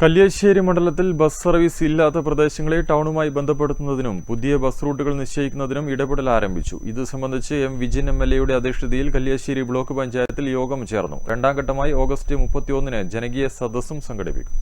കല്യാശ്ശേരി മണ്ഡലത്തിൽ bus service ഇല്ലാത്ത പ്രദേശങ്ങളെ ടൗണുമായി ബന്ധപ്പെടുത്തുന്നതിനും പുതിയ ബസ് റൂട്ടുകൾ നിശ്ചയിക്കുന്നതിനും ഇടപെടൽ ആരംഭിച്ചു. ഇത് സംബന്ധിച്ച് എം വിജിൻ എം എൽ എയുടെ അധ്യക്ഷതയിൽ കല്യാശ്ശേരി ബ്ലോക്ക് പഞ്ചായത്തിൽ യോഗം ചേർന്നു. രണ്ടാം ഘട്ടമായി ഓഗസ്റ്റ് മുപ്പത്തിയൊന്നിന് ജനകീയ സദസ്സും സംഘടിപ്പിക്കും.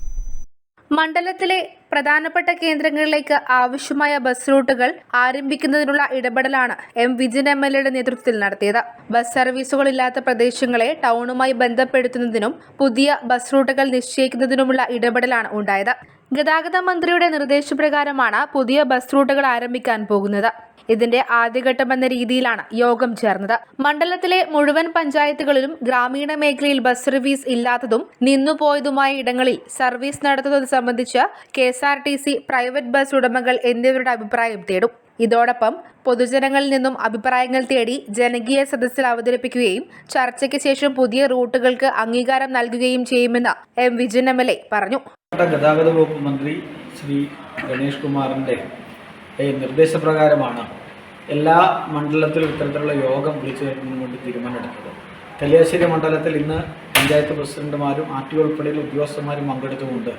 മണ്ഡലത്തിലെ പ്രധാനപ്പെട്ട കേന്ദ്രങ്ങളിലേക്ക് ആവശ്യമായ ബസ് റൂട്ടുകൾ ആരംഭിക്കുന്നതിനുള്ള ഇടപെടലാണ് എം വിജിൻ എം എൽ എയുടെ നേതൃത്വത്തിൽ നടത്തിയത്. ബസ് സർവീസുകളില്ലാത്ത പ്രദേശങ്ങളെ ടൗണുമായി ബന്ധപ്പെടുത്തുന്നതിനും പുതിയ ബസ് റൂട്ടുകൾ നിശ്ചയിക്കുന്നതിനുമുള്ള ഇടപെടലാണ് ഉണ്ടായത്. ഗതാഗത മന്ത്രിയുടെ നിർദ്ദേശപ്രകാരമാണ് പുതിയ ബസ് റൂട്ടുകൾ ആരംഭിക്കാൻ പോകുന്നത്. ഇതിന്റെ ആദ്യഘട്ടമെന്ന രീതിയിലാണ് യോഗം ചേർന്നത്. മണ്ഡലത്തിലെ മുഴുവൻ പഞ്ചായത്തുകളിലും ഗ്രാമീണ മേഖലയിൽ ബസ് സർവീസ് ഇല്ലാത്തതും നിന്നുപോയതുമായ ഇടങ്ങളിൽ സർവീസ് നടത്തുന്നത് സംബന്ധിച്ച് K S R T C private bus ഉടമകൾ എന്നിവരുടെ അഭിപ്രായം തേടും. ഇതോടൊപ്പം പൊതുജനങ്ങളിൽ നിന്നും അഭിപ്രായങ്ങൾ തേടി ജനകീയ സദസ്സിൽ അവതരിപ്പിക്കുകയും ചർച്ചയ്ക്ക് ശേഷം പുതിയ റൂട്ടുകൾക്ക് അംഗീകാരം നൽകുകയും ചെയ്യുമെന്ന് M Vijayan M L A പറഞ്ഞു. ഗതാഗത വകുപ്പ് മന്ത്രി ശ്രീ ഗണേഷ് കുമാറിന്റെ ഏ, നിർദ്ദേശപ്രകാരമാണ് എല്ലാ മണ്ഡലത്തിലും ഇത്തരത്തിലുള്ള യോഗം വിളിച്ചു വരുന്നതിന് വേണ്ടി തീരുമാനമെടുത്തത്. കല്യാശ്ശേരി മണ്ഡലത്തിൽ ഇന്ന് പഞ്ചായത്ത് പ്രസിഡന്റുമാരും ആർ ടി ഉൾപ്പെടെയുള്ള ഉദ്യോഗസ്ഥന്മാരും പങ്കെടുത്തുകൊണ്ട്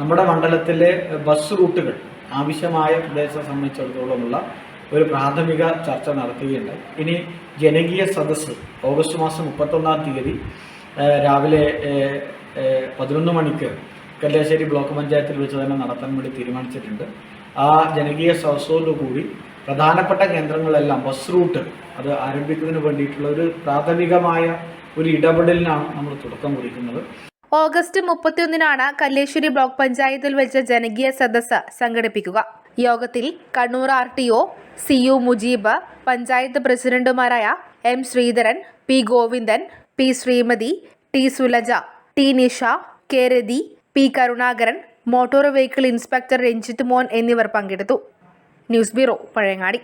നമ്മുടെ മണ്ഡലത്തിലെ ബസ് റൂട്ടുകൾ ആവശ്യമായ പ്രദേശത്തെ സംബന്ധിച്ചിടത്തോളമുള്ള ഒരു പ്രാഥമിക ചർച്ച നടത്തുകയുണ്ടായി. ഇനി ജനകീയ സദസ്സ് ഓഗസ്റ്റ് മാസം മുപ്പത്തൊന്നാം തീയതി രാവിലെ പതിനൊന്ന് മണിക്ക് കല്യാശ്ശേരി ബ്ലോക്ക് പഞ്ചായത്തിൽ വെച്ച് തന്നെ നടത്താൻ വേണ്ടി തീരുമാനിച്ചിട്ടുണ്ട്. ആ ജനകീയ സദസ്സോടുകൂടി പ്രധാനപ്പെട്ട കേന്ദ്രങ്ങളെല്ലാം ബസ് റൂട്ട് അത് ആരംഭിക്കുന്നതിന് വേണ്ടിയിട്ടുള്ള ഒരു പ്രാഥമികമായ ഒരു ഇടപെടലിനാണ് നമ്മൾ തുടക്കം കുറിക്കുന്നത്. ഓഗസ്റ്റ് മുപ്പത്തിയൊന്നിനാണ് കല്ലേശ്വരി ബ്ലോക്ക് പഞ്ചായത്തിൽ വെച്ച ജനകീയ സദസ്സ് സംഘടിപ്പിക്കുക. യോഗത്തിൽ Kannur R T O C U Mujeeb panchayat പ്രസിഡന്റുമാരായ M Sreedharan P Govindan P Sreemathi T Sulaja T Nisha K Rathi P Karunakaran motor vehicle inspector Ranjith Mon എന്നിവർ പങ്കെടുത്തു. News bureau Pazhayangadi.